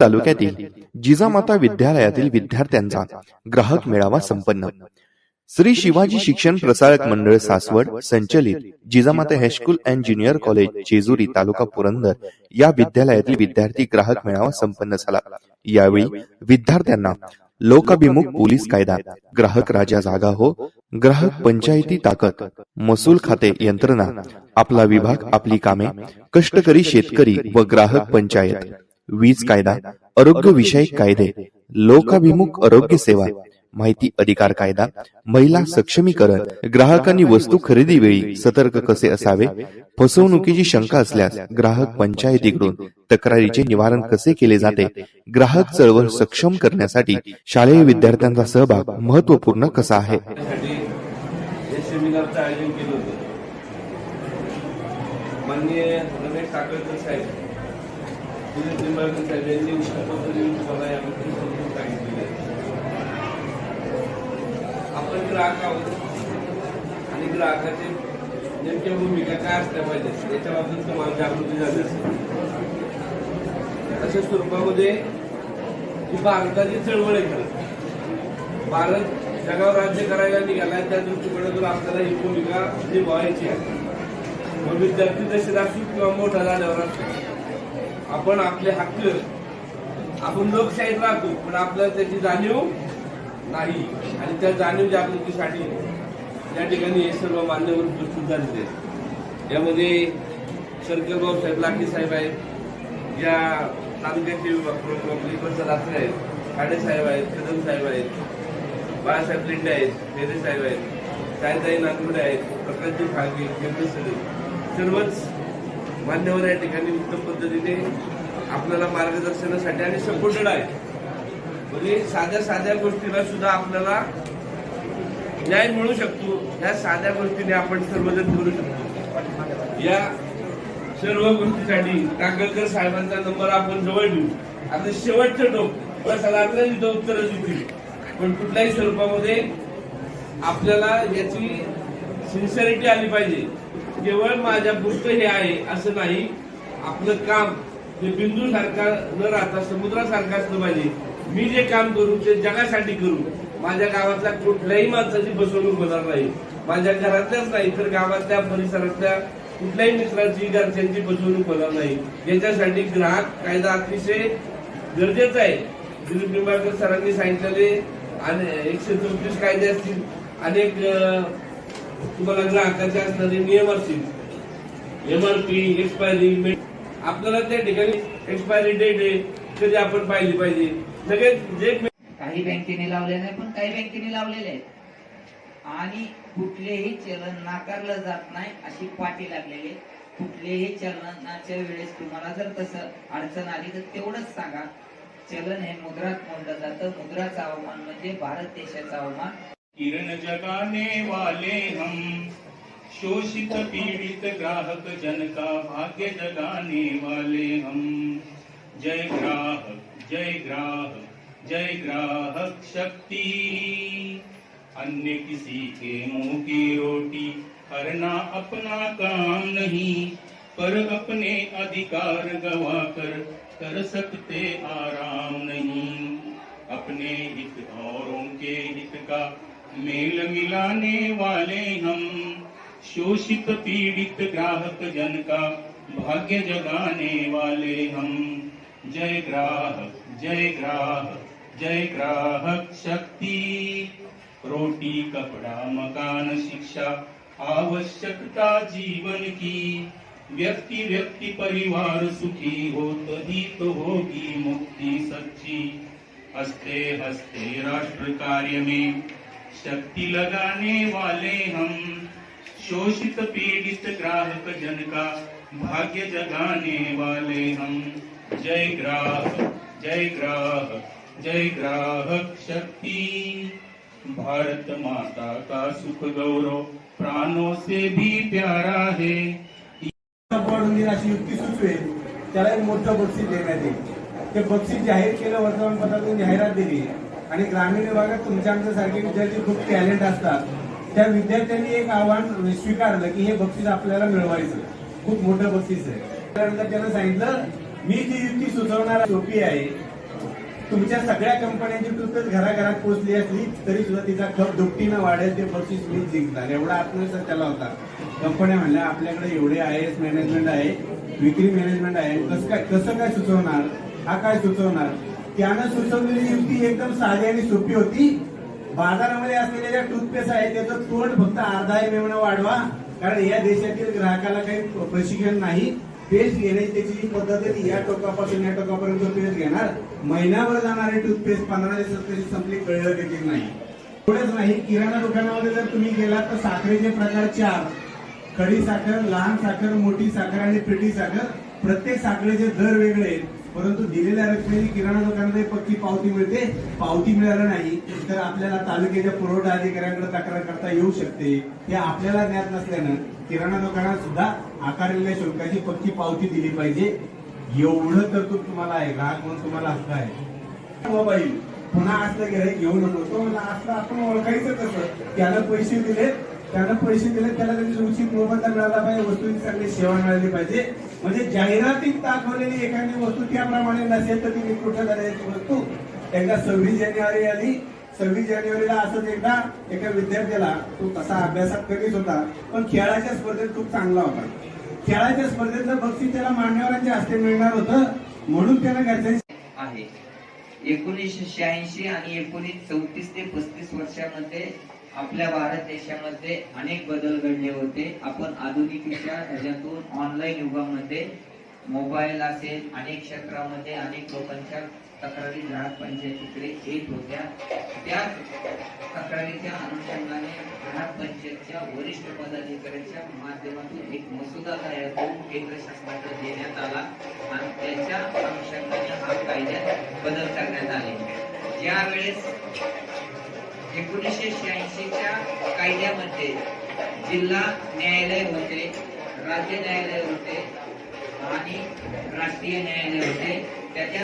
तालुक्यातील जिजामाता विद्यालयातील विद्यार्थ्यांचा ग्राहक मेळावा संपन्न. श्री शिवाजी शिक्षण प्रसारक मंडळ सासवड संचलित Jijamata high school and junior college Jejuri तालुका पुरंदर या विद्यालयातील विद्यार्थी ग्राहक मेळावा संपन्न झाला. यावेळी विद्यार्थ्यांना लोकाभिमुख पोलीस कायदा ग्राहक राजा जागा हो ग्राहक पंचायती ताकद महसूल खाते यंत्रणा आपला विभाग आपली कामे कष्टकरी शेतकरी व ग्राहक पंचायत. वीज कायदा आरोग्य विषयक कायदे लोकाभिमुख आरोग्य सेवा माहिती अधिकार कायदा महिला सक्षमीकरण ग्राहकांनी वस्तू खरेदी वेळी सतर्क कसे असावे? फसवणुकीची शंका असल्यास ग्राहक पंचायतीकडून तक्रारीचे निवारण कसे केले जाते? ग्राहक चळवळ सक्षम करण्यासाठी शालेय विद्यार्थ्यांचा सहभाग महत्त्वपूर्ण कसा आहे? सेमिनारचं आयोजन केलं होतं. माननीय निंबाळकर साहेब यांनी उत्तर पद्धतीने तुम्हाला याबद्दल समजून सांगितलेलं आहे आपण ग्राहक आहोत. आणि ग्राहकाचे नेमक्या भूमिका काय असल्या पाहिजे याच्या बाबतीत तुम्हाला जागृती झाली असेल. अशा स्वरूपामध्ये ही भारताची चळवळ आहे खरं भारत जगावर राज्य करायला निघाला त्या दृष्टिकोनातून आपल्याला ही भूमिका निभावायची आहे मग विद्यार्थी दशेत असू किंवा मोठा झाल्यावर असतो आपण आपले हक्क आपण लोकशाहीत राहतो पण आपल्याला त्याची जाणीव नाही. आणि त्या जाणीव जागृतीसाठी या ठिकाणी हे सर्व मान्यवर उपस्थित झालेले आहेत. यामध्ये शंकर भाऊ साहेब लाखे साहेब आहेत. या तालुक्याचे प्रमुख आपले आहेत. खाडे साहेब आहेत कदम साहेब आहेत. बाळासाहेब लिंडे आहेत फेरे साहेब आहेत. सायताई नागपुडे आहेत प्रकाशजी फाळके सर्वच मान्यवर या ठिकाणी उत्तम पद्धतीने आपल्याला मार्गदर्शनासाठी आणि सपोर्टेड आहे म्हणजे साध्या साध्या गोष्टीला सुद्धा आपल्याला न्याय मिळू शकतो. या साध्या गोष्टीने आपण सर्वजण करू शकतो. या सर्व गोष्टीसाठी काकळकर साहेबांचा नंबर आपण जवळ घेऊ. आता शेवटचं टोक. प्रसाद आपल्याला तिथं उत्तर देतील. पण कुठल्याही स्वरूपामध्ये आपल्याला याची सिन्सिअरिटी आली पाहिजे. केवळ माझ्या पुस्त हे आहे असं नाही. आपलं काम हे बिंदू सारखा न राहता समुद्रासारखं असलं पाहिजे. मी जे काम करू ते जगासाठी करू. माझ्या गावातल्या कुठल्याही माणसाची बसवणूक होणार नाही. माझ्या घरातल्याच नाही तर गावातल्या परिसरातल्या कुठल्याही मित्राची घरच्यांची बसवणूक होणार नाही. याच्यासाठी ग्राहक कायदा अतिशय गरजेचा आहे. दिलीप निंबाळकर सरांनी सांगितलेले आणि एकशे चौतीस कायदे असतील. अनेक तुम्हाला ग्राहकाचे असणारे नियम असतील. एमआरपी एक्सपायरी आपल्याला त्या ठिकाणी एक्सपायरी डेट आहे कधी आपण पाहिली पाहिजे. लगेच जे काही बँकेने लावले नाही पण काही बँकेने लावलेले आहेत. आणि कुठलेही चलन नाकारलं जात नाही अशी पाठी लागलेली कुठलेही चलनाच्या वेळेस तुम्हाला जर तसं अडचण आली तर तेवढंच सांगा. चलन हे मुद्रात मोडलं जातं. मुद्राचं अवमान म्हणजे भारत देशाचं अवमान किरण जगाने वाले हम। शोषित पीड़ित ग्राहक जन का भाग्य जगाने वाले हम। जय ग्राहक जय ग्राहक जय ग्राहक शक्ति। अन्य किसी के मुँह की रोटी करना अपना काम नहीं, पर अपने अधिकार गवा कर कर सकते आराम नहीं। अपने हित औरों के हित का मेल मिलाने वाले हम, शोषित पीड़ित ग्राहक जन का भाग्य जगाने वाले हम। जय ग्राहक जय ग्राहक जय ग्राहक शक्ति। रोटी, कपड़ा, मकान, शिक्षा, आवश्यकता जीवन की। व्यक्ति व्यक्ति, परिवार सुखी हो तभी तो होगी मुक्ति सच्ची। हस्ते हस्ते राष्ट्र कार्य में शक्ति लगाने वाले हम, शोषित पीड़ित ग्राहक जन का भाग्य जगाने वाले हम। जय ग्राहक जय ग्राहक जय ग्राहक शक्ति। भारत माता का सुख गौरव, प्राणों से भी प्यारा है। अशी युक्ती सुचवेल, त्याला एक मोठं बक्षीस देण्यात येईल. ते बक्षीस जाहीर केलं, वर्तमानपत्रातून जाहिरात दिली. आणि ग्रामीण विभागात तुमच्या आमच्यासारखे विद्यार्थी खूप टॅलेंट असतात. त्या विद्यार्थ्यांनी एक आव्हान स्वीकारलं की हे बक्षीस आपल्याला मिळवायचं. खूप मोठं बक्षीस आहे. त्यानंतर त्यानं सांगितलं मी जी युती सुचवणार सोपी आहे तुमच्या सगळ्या कंपन्यांची टूथपेस्ट घराघरात पोहोचली असली तरी सुद्धा तिचा खप दुपटीनं वाढेल ते बक्षीस मी जिंकणार. एवढा आत्मविश्वास त्याला होता. कंपन्या म्हणल्या आपल्याकडे एवढे आय एस मॅनेजमेंट आहे विक्री मॅनेजमेंट आहे कसं काय कसं काय सुचवणार? हा काय सुचवणार? त्यानं सुचवलेली युक्ती एकदम साधी आणि सोपी होती. बाजारामध्ये असलेल्या ज्या टूथपेस्ट आहे त्याचं तोंड फक्त अर्धा एम वाढवा. कारण या देशातील ग्राहकाला काही प्रशिक्षण नाही. पेस्ट घेण्याची त्याची जी पद्धत आहे ती या टोकापासून या टोकापर्यंत पेस्ट घेणार. महिनाभर जाणारी टूथपेस्ट पंधरा दिवसात संपली कळलं देखील नाही. एवढंच नाही किराणा दुकानामध्ये जर तुम्ही गेलात तर साखरेचे प्रकार चार. खडी साखर लहान साखर मोठी साखर आणि पेटी साखर. प्रत्येक साखरेचे दर वेगळे आहेत. परंतु दिलेल्या रकमेची किराणा दुकानात पक्की पावती मिळते. पावती मिळालं नाही तर आपल्याला तालुक्याच्या पुरवठा अधिकाऱ्यांकडे तक्रार करता येऊ शकते. हे आपल्याला ज्ञात नसल्यानं किराणा दुकानात सुद्धा आकारलेल्या शुल्काची पक्की पावती दिली पाहिजे. एवढं तरतूद तुम्हाला आहे ग्राहक म्हणून तुम्हाला हक्क आहे. हो मोबाईल पुन्हा असलं गिराईक घेऊ नको. तो म्हणला असलं आपण ओळखायचं कसं? त्यानं पैसे दिले त्यानं पैसे दिले त्याला त्याची उचित मोबदला मिळाला पाहिजे वस्तूंची चांगली सेवा मिळाली पाहिजे. म्हणजे जाहिरातीत दाखवलेली एखादी वस्तू त्याप्रमाणे नसेल तर ती निकृष्ट करायची वस्तू एकदा सव्वीस जानेवारी आली सव्वीस जानेवारीला असंच एकदा एका विद्यार्थ्याला तो तसा अभ्यासात कमीच होता पण खेळाच्या स्पर्धेत खूप चांगला होता. खेळाच्या स्पर्धेतलं बक्षीस त्याला मान्यवरांच्या हस्ते मिळणार होतं म्हणून त्यानं घरच्यांनी आहे. एकोणीसशे शहाऐंशी आणि एकोणीस चौतीस ते पस्तीस वर्षामध्ये आपल्या भारत देशामध्ये अनेक बदल घडले होते. आपण आधुनिकीच्या ह्याच्यातून ऑनलाईन युगामध्ये मोबाईल असेल अनेक क्षेत्रामध्ये अनेक लोकांच्या तक्रारी ग्राहक पंचायतीकडे येत होत्या. त्या तक्रारीच्या अनुषंगाने ग्राहक पंचायतच्या वरिष्ठ पदाधिकाऱ्यांच्या माध्यमातून एक मसुदा तयार करून केंद्र शासनाकडे देण्यात आला आणि त्याच्या अनुषंगाने हा कायद्यात बदल करण्यात आले. ज्यावेळेस एकोणीसशे शहाऐंशीच्या कायद्यामध्ये जिल्हा न्यायालय होते राज्य न्यायालय होते आणि राष्ट्रीय न्यायालय होते. त्याच्या